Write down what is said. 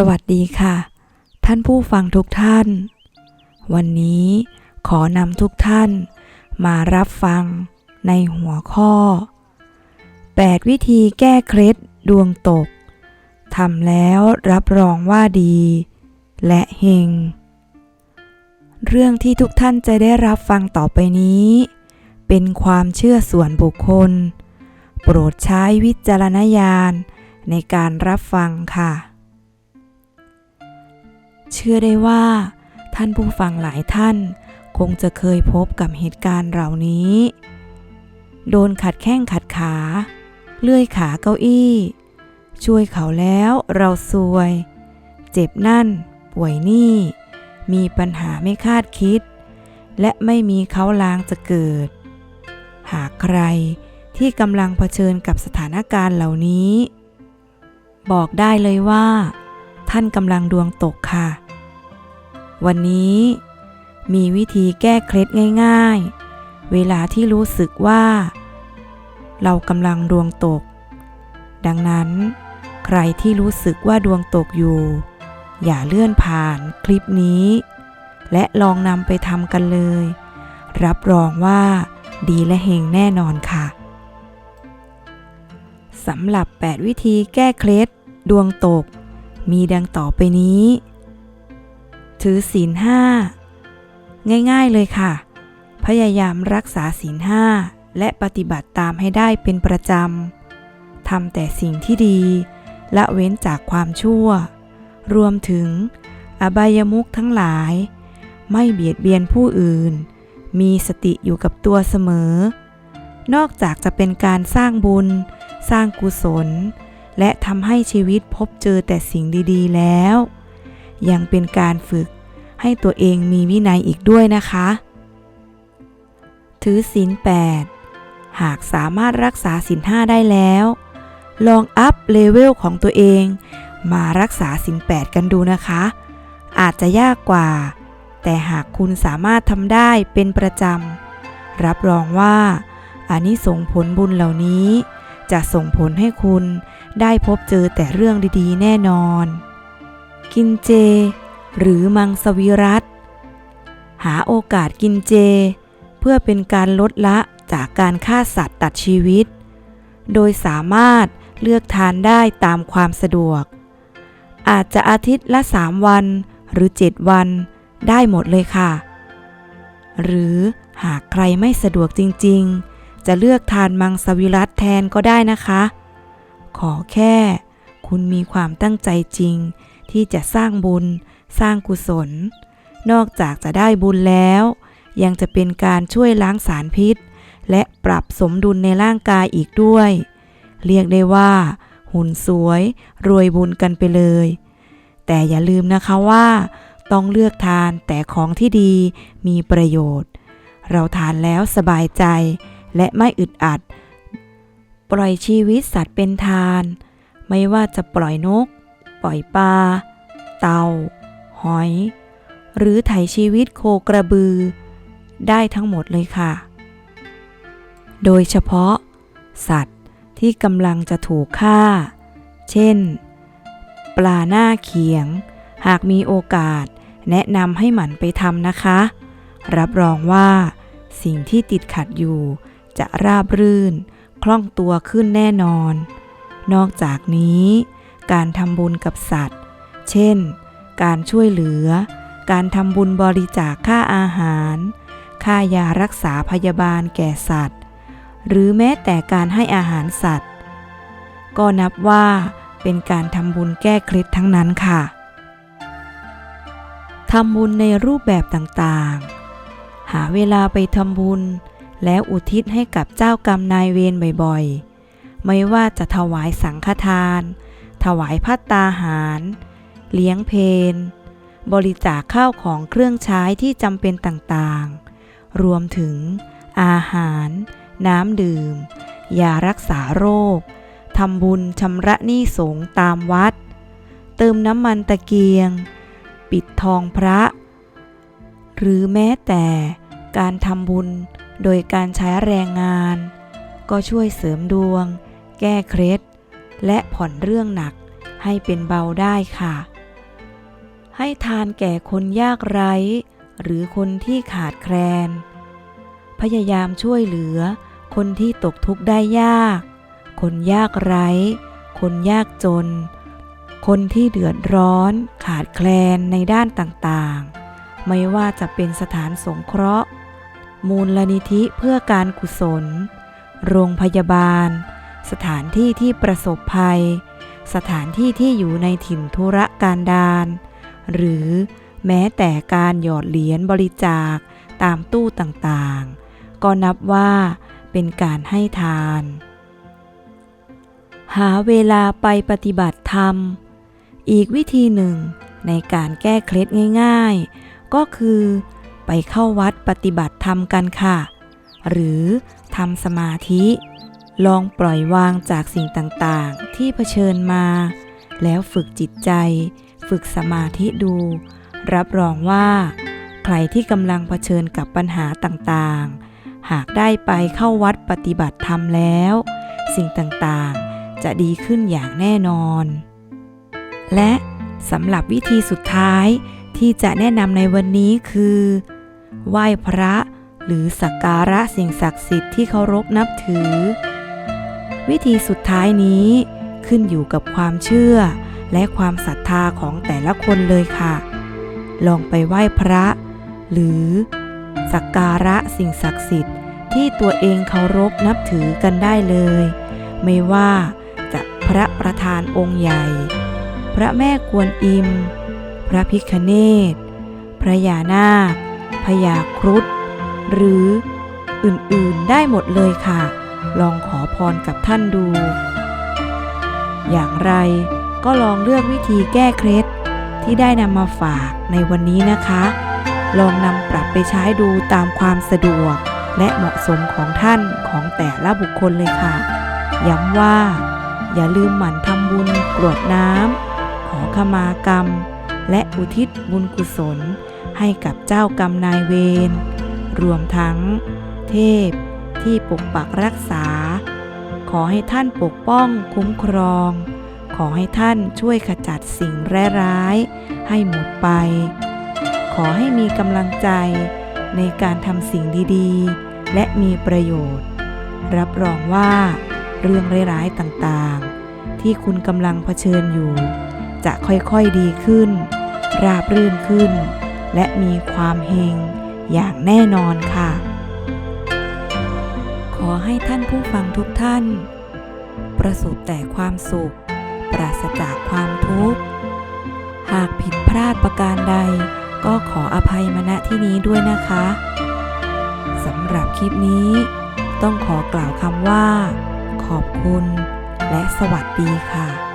สวัสดีค่ะ ท่านผู้ฟังทุกท่าน วันนี้ขอนำทุกท่านมารับฟังในหัวข้อ 8 วิธีแก้เคล็ดดวงตกทำแล้วรับรองว่าดี และเฮง เรื่องที่ทุกท่านจะได้รับฟังต่อไปนี้ เป็นความเชื่อส่วนบุคคล โปรดใช้วิจารณญาณในการรับฟังค่ะ เชื่อได้ว่า ท่านผู้ฟังหลายท่าน คงจะเคยพบกับเหตุการณ์เหล่านี้ โดนขัดแข้งขัดขา เลื่อยขาเก้าอี้ ช่วยเขาแล้วเราซวย เจ็บนั่น ป่วยนี่ มีปัญหาไม่คาดคิด และไม่มีเขาลางจะเกิด หากใครที่กำลังเผชิญกับสถานการณ์เหล่านี้ บอกได้เลยว่า ท่านกำลังดวงตกค่ะ วันนี้มีวิธีแก้เคล็ดง่ายๆ เวลาที่รู้สึกว่า เรากำลังดวงตก ดังนั้น ใครที่รู้สึกว่าดวงตกอยู่ อย่าเลื่อนผ่านคลิปนี้ และลองนำไปทำกันเลย รับรองว่า ดีและเฮงแน่นอนค่ะสำหรับ 8 วิธีแก้เคล็ดดวงตก มีดังต่อไปนี้ ถือศีลห้าง่ายๆเลยค่ะ พยายามรักษาศีลห้าและปฏิบัติตามให้ได้เป็นประจำทำแต่สิ่งที่ดีละเว้นจากความชั่ว รวมถึง อบายมุขทั้งหลาย ไม่เบียดเบียนผู้อื่น มีสติอยู่กับตัวเสมอ นอกจากจะเป็นการสร้างบุญ สร้างกุศล และทำให้ชีวิตพบเจอแต่สิ่งดีๆ แล้ว ยังเป็นการฝึกให้ตัวเองมีวินัยอีกด้วยนะคะ ถือศีล8หากสามารถรักษาศีลห้าได้แล้ว ลองอัพเลเวลของตัวเอง มารักษาศีล8กันดูนะคะ อาจจะยากกว่า แต่หากคุณสามารถทำได้เป็นประจำ รับรองว่าอานิสงส์ผลบุญเหล่านี้ จะส่งผลให้คุณ ได้พบเจอแต่เรื่องดีๆ แน่นอน กินเจ หรือมังสวิรัตหาโอกาสกินเจ เพื่อเป็นการลดละจากการฆ่าสัตว์ตัดชีวิต โดยสามารถเลือกทานได้ตามความสะดวก อาจจะอาทิตย์ละ 3 วันหรือ 7 วันได้หมดเลยค่ะ หรือหากใครไม่สะดวกจริง ๆ จะเลือกทานมังสวิรัตแทนก็ได้นะคะ ขอแค่ คุณมีความตั้งใจจริง ที่จะสร้างบุญ สร้างกุศล นอกจากจะได้บุญแล้ว ยังจะเป็นการช่วยล้างสารพิษ และปรับสมดุลในร่างกายอีกด้วย เรียกได้ว่า หุ่นสวย รวยบุญกันไปเลย แต่อย่าลืมนะคะว่า ต้องเลือกทานแต่ของที่ดีมีประโยชน์ เราทานแล้วสบายใจและไม่อึดอัด ปล่อยชีวิตสัตว์เป็นทาน ไม่ว่าจะปล่อยนก ปล่อยปลา เต่า หอย หรือไถชีวิตโคกระบือ ได้ทั้งหมดเลยค่ะ โดยเฉพาะ สัตว์ที่กำลังจะถูกฆ่า เช่น ปลาหน้าเขียง หากมีโอกาสแนะนำให้หมั่นไปทำนะคะ รับรองว่า สิ่งที่ติดขัดอยู่จะราบรื่น คล่องตัวขึ้นแน่นอน นอกจากนี้ การทำบุญกับสัตว์ เช่น การช่วยเหลือ การทำบุญบริจาคค่าอาหาร ค่ายารักษาพยาบาลแก่สัตว์ หรือแม้แต่การให้อาหารสัตว์ ก็นับว่าเป็นการทำบุญแก้เคล็ดทั้งนั้นค่ะทำบุญในรูปแบบต่างๆ หาเวลาไปทำบุญ แล้วอุทิศให้กับเจ้ากรรมนายเวรบ่อยๆ ไม่ว่าจะถวายสังฆทาน ถวายพัตตาหาร เลี้ยงเพนบริจาคข้าวของเครื่องใช้ที่จำเป็นต่างๆ รวมถึง อาหาร น้ำดื่ม ยารักษาโรค ทำบุญชำระหนี้สงตามวัด เติมน้ำมันตะเกียง ปิดทองพระ หรือแม้แต่การทำบุญ โดยการใช้แรงงาน ก็ช่วยเสริมดวง แก้เคล็ด และผ่อนเรื่องหนักให้เป็นเบาได้ค่ะ ให้ทานแก่คนยากไร้ หรือคนที่ขาดแคลน พยายามช่วยเหลือ คนที่ตกทุกข์ได้ยาก คนยากไร้ คนยากจน คนที่เดือดร้อน ขาดแคลนในด้านต่างๆ ไม่ว่าจะเป็นสถานสงเคราะห์ มูลนิธิเพื่อการกุศล โรงพยาบาล สถานที่ที่ประสบภัย สถานที่ที่อยู่ในถิ่นธุรการดารหรือแม้แต่การหยอดเหรียญบริจาคตามตู้ต่างๆ ก็นับว่าเป็นการให้ทาน หาเวลาไปปฏิบัติธรรม อีกวิธีหนึ่งในการแก้เคล็ดง่าย ๆ ก็คือ ไปเข้าวัดปฏิบัติธรรมกันค่ะ หรือทำสมาธิ ลองปล่อยวางจากสิ่งต่างๆ ที่เผชิญมา แล้วฝึกจิตใจ ฝึกสมาธิดู รับรองว่า ใครที่กำลังเผชิญกับปัญหาต่างๆ หากได้ไปเข้าวัดปฏิบัติธรรมแล้ว สิ่งต่างๆ จะดีขึ้นอย่างแน่นอน และสำหรับวิธีสุดท้ายที่จะแนะนำในวันนี้คือ ไหว้พระ หรือสักการะสิ่งศักดิ์สิทธิ์ที่เคารพนับถือ วิธีสุดท้ายนี้ขึ้นอยู่กับความเชื่อและความศรัทธาของแต่ละคนเลยค่ะ ลองไปไหว้พระ หรือสักการะสิ่งศักดิ์สิทธิ์ที่ตัวเองเคารพนับถือกันได้เลย ไม่ว่าจะพระประธานองค์ใหญ่ พระแม่กวนอิม พระพิคเนศพระยานาค พญาครุฑหรืออื่นๆได้หมดเลยค่ะ ลองขอพรกับท่านดู อย่างไรก็ลองเลือกวิธีแก้เคล็ดที่ได้นำมาฝากในวันนี้นะคะ ลองนำปรับไปใช้ดูตามความสะดวก และเหมาะสมของท่านของแต่ละบุคคลเลยค่ะ ย้ำว่า อย่าลืมหมั่นทำบุญกรวดน้ำขอขมากรรม และอุทิศบุญกุศล ให้กับเจ้ากรรมนายเวร รวมทั้ง เทพที่ปกปักรักษา ขอให้ท่านปกป้องคุ้มครอง ขอให้ท่านช่วยขจัดสิ่งร้ายๆให้หมดไป ขอให้มีกำลังใจในการทำสิ่งดีๆ และมีประโยชน์ รับรองว่า เรื่องร้ายๆต่างๆ ที่คุณกำลังเผชิญอยู่ จะค่อยๆดีขึ้น ราบรื่นขึ้น และมีความเฮงอย่างแน่นอนค่ะ ขอให้ท่านผู้ฟังทุกท่าน ประสบแต่ความสุข ปราศจากความทุกข์ หากผิดพลาดประการใด ก็ขออภัยมาณที่นี้ด้วยนะคะสำหรับคลิปนี้ ต้องขอกล่าวคำว่า ขอบคุณ และสวัสดีค่ะ